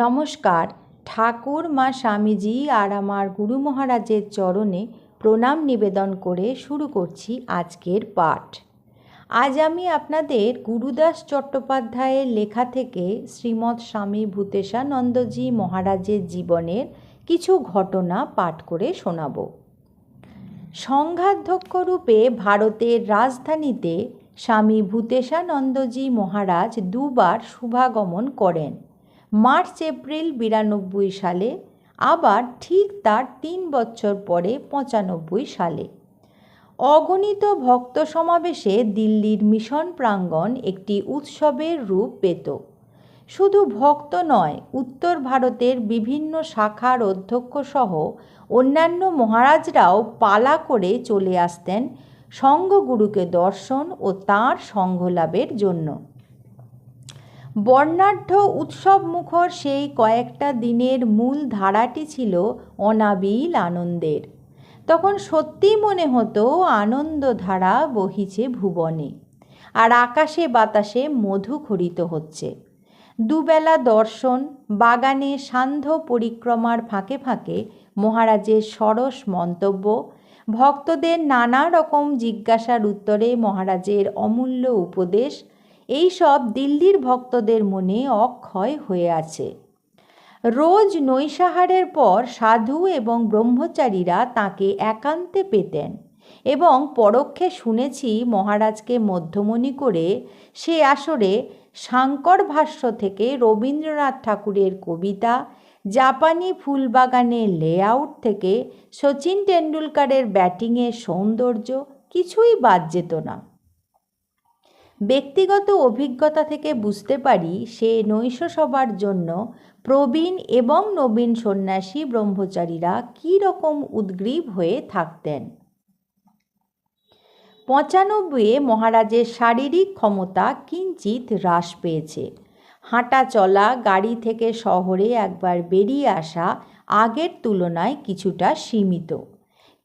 নমস্কার। ঠাকুর, মা স্বামীজি আর আমার গুরু মহারাজের চরণে প্রণাম নিবেদন করে শুরু করছি আজকের পাঠ। আজ আমি আপনাদের গুরুদাস চট্টোপাধ্যায়ের লেখা থেকে শ্রীমৎ স্বামী ভূতেশানন্দজি মহারাজের জীবনের কিছু ঘটনা পাঠ করে শোনাব। রূপে ভারতের রাজধানীতে স্বামী ভূতেশানন্দজি মহারাজ দুবার শুভাগমন করেন। মার্চ, এপ্রিল বিরানব্বই সালে, আবার ঠিক তার তিন বছর পরে পঁচানব্বই সালে। অগণিত ভক্ত সমাবেশে দিল্লির মিশন প্রাঙ্গণ একটি উৎসবের রূপ পেত। শুধু ভক্ত নয়, উত্তর ভারতের বিভিন্ন শাখার অধ্যক্ষ সহ অন্যান্য মহারাজরাও পালা করে চলে আসতেন সঙ্গগুরুকে দর্শন ও তাঁর সঙ্গলাভের জন্য। বর্ণাঢ্য উৎসবমুখর সেই কয়েকটা দিনের মূল ধারাটি ছিল অনাবিল আনন্দের। তখন সত্যিই মনে হতো আনন্দধারা বহিছে ভুবনে, আর আকাশে বাতাসে মধু খরিত হচ্ছে। দুবেলা দর্শন, বাগানে সান্ধ্য পরিক্রমার ফাঁকে ফাঁকে মহারাজের সরস মন্তব্য, ভক্তদের নানা রকম জিজ্ঞাসার উত্তরে মহারাজের অমূল্য উপদেশ এই সব দিল্লির ভক্তদের মনে অক্ষয় হয়ে আছে। রোজ নৈশাহারের পর সাধু এবং ব্রহ্মচারীরা তাকে একান্তে পেতেন এবং পরোক্ষে শুনেছি মহারাজকে মধ্যমণি করে সে আসরে সাংকর ভাষ্য থেকে রবীন্দ্রনাথ ঠাকুরের কবিতা, জাপানি ফুলবাগানের লেআউট থেকে সচিন টেন্ডুলকারের ব্যাটিংয়ের সৌন্দর্য কিছুই বাদ যেত না। ব্যক্তিগত অভিজ্ঞতা থেকে বুঝতে পারি সে নৈশ সবার জন্য প্রবীণ এবং নবীন সন্ন্যাসী ব্রহ্মচারীরা কী রকম উদ্গ্রীব হয়ে থাকতেন? পঁচানব্বইয়ে মহারাজের শারীরিক ক্ষমতা কিঞ্চিত হ্রাস পেয়েছে। হাঁটা চলা, গাড়ি থেকে শহরে একবার বেরিয়ে আসা আগের তুলনায় কিছুটা সীমিত।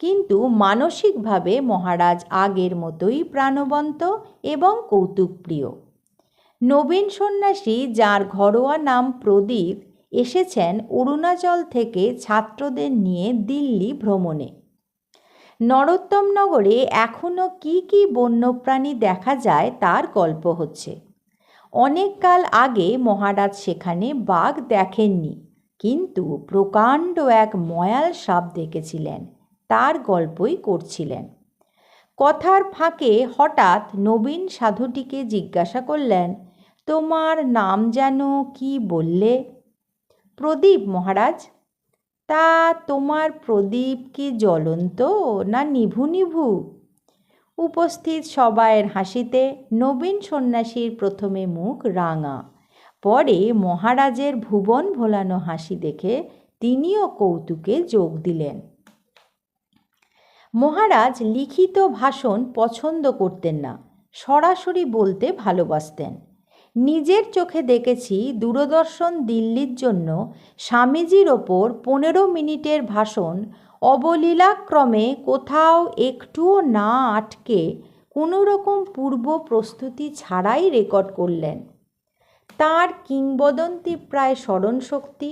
কিন্তু মানসিকভাবে মহারাজ আগের মতোই প্রাণবন্ত এবং কৌতুকপ্রিয়। নবীন সন্ন্যাসী, যার ঘরোয়া নাম প্রদীপ, এসেছেন অরুণাচল থেকে ছাত্রদের নিয়ে দিল্লি ভ্রমণে। নরোত্তম নগরে এখনও কি কি বন্যপ্রাণী দেখা যায় তার গল্প হচ্ছে। অনেক কাল আগে মহারাজ সেখানে বাঘ দেখেননি, কিন্তু প্রকাণ্ড এক ময়াল সাপ দেখেছিলেন। তার গল্পই করছিলেন। কথার ফাঁকে হঠাৎ নবীন সাধুটিকে জিজ্ঞাসা করলেন, তোমার নাম যেন কি বললে? প্রদীপ মহারাজ। তা তোমার প্রদীপ কি জ্বলন্ত না নিভু নিভু? উপস্থিত সবাইয়ের হাসিতে নবীন সন্ন্যাসীর প্রথমে মুখ রাঙা, পরে মহারাজের ভুবন ভোলানো হাসি দেখে তিনিও কৌতুকে যোগ দিলেন। মহারাজ লিখিত ভাষণ পছন্দ করতেন না, সরাসরি বলতে ভালোবাসতেন। নিজের চোখে দেখেছি দূরদর্শন দিল্লির জন্য স্বামীজির ওপর পনেরো মিনিটের ভাষণ অবলীলাক্রমে কোথাও একটুও না আটকে কোনো রকম পূর্ব প্রস্তুতি ছাড়াই রেকর্ড করলেন। তার কিংবদন্তি প্রায় স্মরণশক্তি,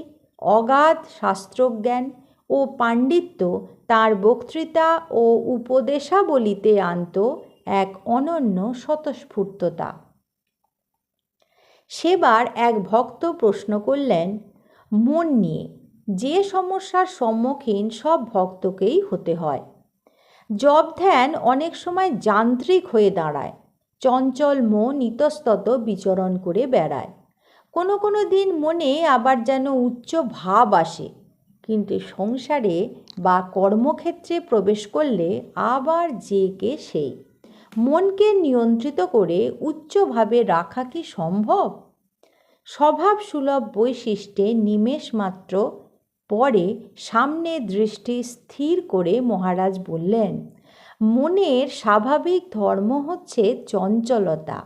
অগাধ শাস্ত্রজ্ঞান ও পাণ্ডিত্য তার বক্তৃতা ও উপদেশাবলিতে আনত এক অনন্য স্বতঃস্ফূর্ততা। সেবার এক ভক্ত প্রশ্ন করলেন, মন নিয়ে যে সমস্যার সম্মুখীন সব ভক্তকেই হতে হয়। জব ধ্যান অনেক সময় যান্ত্রিক হয়ে দাঁড়ায়, চঞ্চল মন ইতস্তত বিচরণ করে বেড়ায়। কোনো কোনো দিন মনে আবার যেন উচ্চ ভাব আসে। কিন্তু সংসারে বা কর্মক্ষেত্রে প্রবেশ করলে আবার যে কে সেই? মনকে নিয়ন্ত্রিত করে উচ্চভাবে রাখা কি সম্ভব? স্বভাব সুলভ বৈশিষ্ট্যে নিমেষ মাত্র পরে সামনে দৃষ্টি স্থির করে মহারাজ বললেন, মনের স্বাভাবিক ধর্ম হচ্ছে চঞ্চলতা,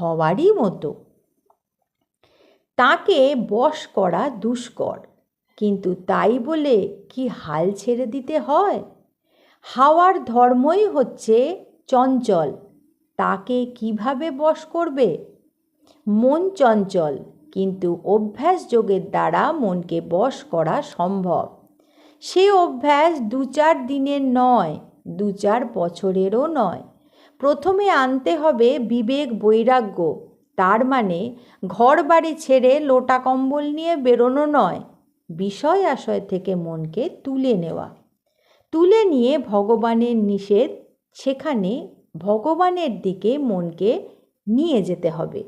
হওয়ারই মতো। তাকে বশ করা দুষ্কর। কিন্তু তাই বলে কি হাল ছেড়ে দিতে হয়? হাওয়ার ধর্মই হচ্ছে চঞ্চল। তাকে কীভাবে বশ করবে? মন চঞ্চল, কিন্তু অভ্যাস যোগের দ্বারা মনকে বশ করা সম্ভব। সে অভ্যাস দু চার দিনের নয় দু চার বছরেরও নয়। প্রথমে আনতে হবে বিবেক বৈরাগ্য, তার মানে ঘর বাড়ি ছেড়ে লোটা কম্বল নিয়ে বেরোনো নয়। বিষয় আশয় থেকে মনকে তুলে নেওয়া। তুলে নিয়ে ভগবানের নিষেধ, সেখানে ভগবানের দিকে মনকে নিয়ে যেতে হবে।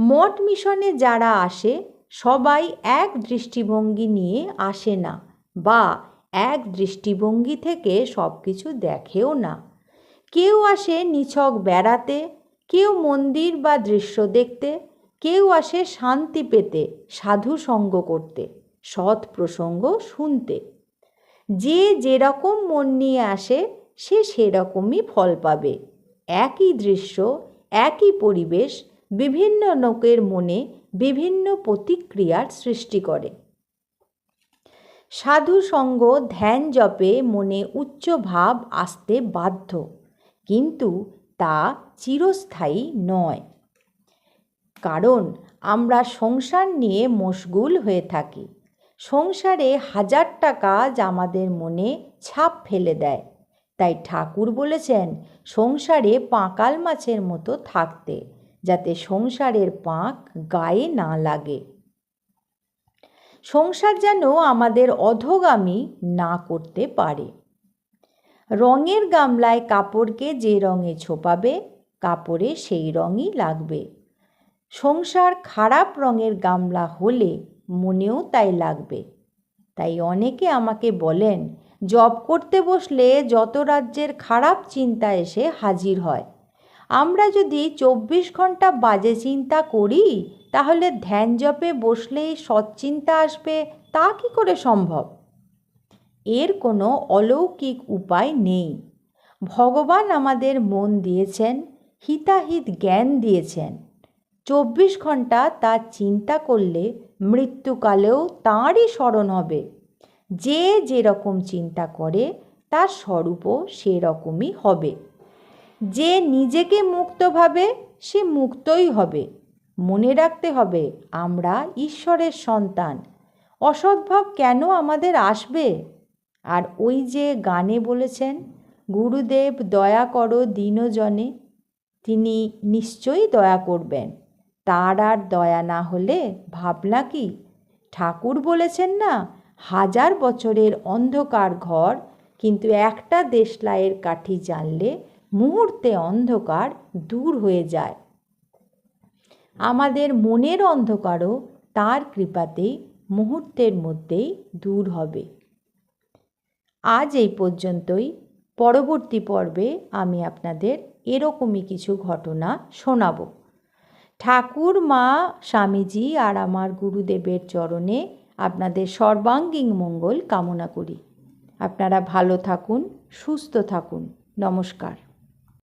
মঠ মিশনে যারা আসে, সবাই এক দৃষ্টিভঙ্গি নিয়ে আসে না বা এক দৃষ্টিভঙ্গি থেকে সব কিছু দেখেও না। কেউ আসে নিছক বেড়াতে, কেউ মন্দির বা দৃশ্য দেখতে, কেউ আসে শান্তি পেতে সাধু সঙ্গ করতে। সৎ প্রসঙ্গ শুনতে। যে যেরকম মন নিয়ে আসে, সে সেরকমই ফল পাবে। একই দৃশ্য, একই পরিবেশ, বিভিন্ন লোকের মনে বিভিন্ন প্রতিক্রিয়ার সৃষ্টি করে। সাধু সঙ্গ ধ্যান জপে মনে উচ্চ ভাব আসতে বাধ্য, কিন্তু তা চিরস্থায়ী নয়। কারণ আমরা সংসার নিয়ে মশগুল হয়ে থাকি। সংসারে হাজারটা কাজ আমাদের মনে ছাপ ফেলে দেয়। তাই ঠাকুর বলেছেন, সংসারে পাঁকাল মাছের মতো থাকতে, যাতে সংসারের পাঁক গায়ে না লাগে। সংসার যেন আমাদের অধগামী না করতে পারে। রঙের গামলায় কাপড়কে যে রঙে ছোপাবে, কাপড়ে সেই রঙই লাগবে। সংসার খারাপ রঙের গামলা হলে মনেও তাই লাগবে। তাই অনেকে আমাকে বলেন, জব করতে বসলে যত রাজ্যের খারাপ চিন্তা এসে হাজির হয়। আমরা যদি চব্বিশ ঘণ্টা বাজে চিন্তা করি, তাহলে ধ্যান জপে বসলেই সৎচিন্তা আসবে, তা কি করে সম্ভব? এর কোনো অলৌকিক উপায় নেই। ভগবান আমাদের মন দিয়েছেন, হিতাহিত জ্ঞান দিয়েছেন। চব্বিশ ঘণ্টা তা চিন্তা করলে মৃত্যুকালেও তাঁরই স্মরণ হবে। যে যেরকম চিন্তা করে, তার স্বরূপও সেরকমই হবে। যে নিজেকে মুক্ত ভাবে, সে মুক্তই হবে। মনে রাখতে হবে, আমরা ঈশ্বরের সন্তান। অসদ্ভাব কেন আমাদের আসবে? আর ওই যে গানে বলেছেন, গুরুদেব দয়া করো দীনজনে। তিনি নিশ্চয়ই দয়া করবেন। তার আর দয়া না হলে ভাবনা কি? ঠাকুর বলেছেন না, হাজার বছরের অন্ধকার ঘর, কিন্তু একটা দেশলাইয়ের কাঠি জানলে মুহূর্তে অন্ধকার দূর হয়ে যায়। আমাদের মনের অন্ধকারও তার কৃপাতেই মুহূর্তের মধ্যেই দূর হবে। আজ এই পর্যন্তই। পরবর্তী পর্বে আমি আপনাদের এরকমই কিছু ঘটনা শোনাব। ঠাকুর, মা, স্বামীজি আর আমার গুরুদেবের চরণে আপনাদের সর্বাঙ্গীন মঙ্গল কামনা করি। আপনারা ভালো থাকুন, সুস্থ থাকুন। নমস্কার।